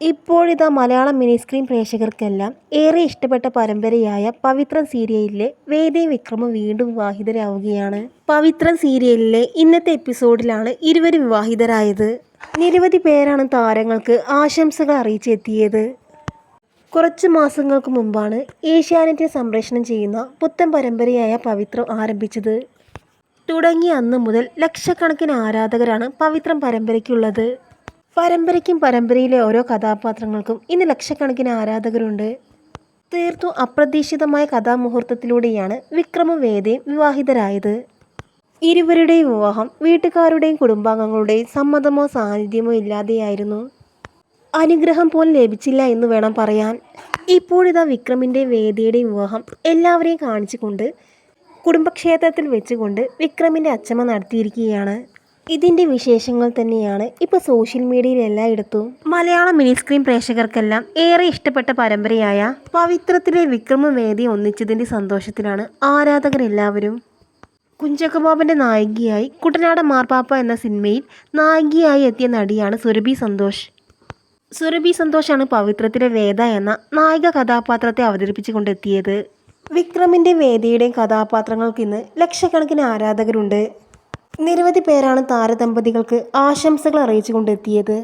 ഇപ്പോഴിതാ Malayalam mini screen പ്രേക്ഷകർക്കെല്ലാം ഏറെ ഇഷ്ടപ്പെട്ട പരമ്പരയായ പവിത്രം സീരിയലിലെ വേദി വിക്രമം വീണ്ടും വിവാഹിതരാവുകയാണ്. പവിത്രം സീരിയലിലെ ഇന്നത്തെ എപ്പിസോഡിലാണ് ഇരുവരും വിവാഹിതരായത്. നിരവധി പേരാണ് താരങ്ങൾക്ക് ആശംസകൾ അറിയിച്ചെത്തിയത്. കുറച്ച് മാസങ്ങൾക്ക് മുമ്പാണ് ഏഷ്യാനെറ്റിൽ സംപ്രേഷണം ചെയ്യുന്ന പുത്തൻ പരമ്പരയായ പവിത്രം ആരംഭിച്ചത്. തുടങ്ങിയ അന്ന് മുതൽ ലക്ഷക്കണക്കിന് ആരാധകരാണ് പവിത്രം പരമ്പരയ്ക്കുള്ളത്. പരമ്പരയ്ക്കും പരമ്പരയിലെ ഓരോ കഥാപാത്രങ്ങൾക്കും ഇന്ന് ലക്ഷക്കണക്കിന് ആരാധകരുണ്ട്. തീർത്തും അപ്രതീക്ഷിതമായ കഥാമുഹൂർത്തത്തിലൂടെയാണ് വിക്രമവേദയും വിവാഹിതരായത്. ഇരുവരുടെയും വിവാഹം വീട്ടുകാരുടെയും കുടുംബാംഗങ്ങളുടെയും സമ്മതമോ സാന്നിധ്യമോ ഇല്ലാതെയായിരുന്നു. അനുഗ്രഹം പോലും ലഭിച്ചില്ല എന്ന് വേണം പറയാൻ. ഇപ്പോഴിതാ വിക്രമിന്റെ വേദിയുടെ വിവാഹം എല്ലാവരെയും കാണിച്ചുകൊണ്ട് കുടുംബക്ഷേത്രത്തിൽ വെച്ചുകൊണ്ട് വിക്രമിന്റെ അച്ഛമ്മ നടത്തിയിരിക്കുകയാണ്. ഇതിന്റെ വിശേഷങ്ങൾ തന്നെയാണ് ഇപ്പോൾ സോഷ്യൽ മീഡിയയിൽ എല്ലായിടത്തും. മലയാള മിനി സ്ക്രീൻ പ്രേക്ഷകർക്കെല്ലാം ഏറെ ഇഷ്ടപ്പെട്ട പരമ്പരയായ പവിത്രത്തിലെ വിക്രമവേദി ഒന്നിച്ചതിന്റെ സന്തോഷത്തിലാണ് ആരാധകരെല്ലാവരും. കുഞ്ചക്കബാബിന്റെ നായികയായി കുട്ടനാട് മാർപ്പാപ്പ എന്ന സിനിമയിൽ നായികയായി എത്തിയ നടിയാണ് സുരഭി സന്തോഷ്. സുരഭി സന്തോഷാണ് പവിത്രത്തിലെ വേദ എന്ന നായിക കഥാപാത്രത്തെ അവതരിപ്പിച്ചുകൊണ്ടെത്തിയത്. വിക്രമിന്റെ വേദിയുടെയും കഥാപാത്രങ്ങൾക്ക് ഇന്ന് ലക്ഷക്കണക്കിന് ആരാധകരുണ്ട്. നിരവധി പേരാണ് താരദമ്പതികൾക്ക് ആശംസകൾ അറിയിച്ചുകൊണ്ടെത്തിയത്.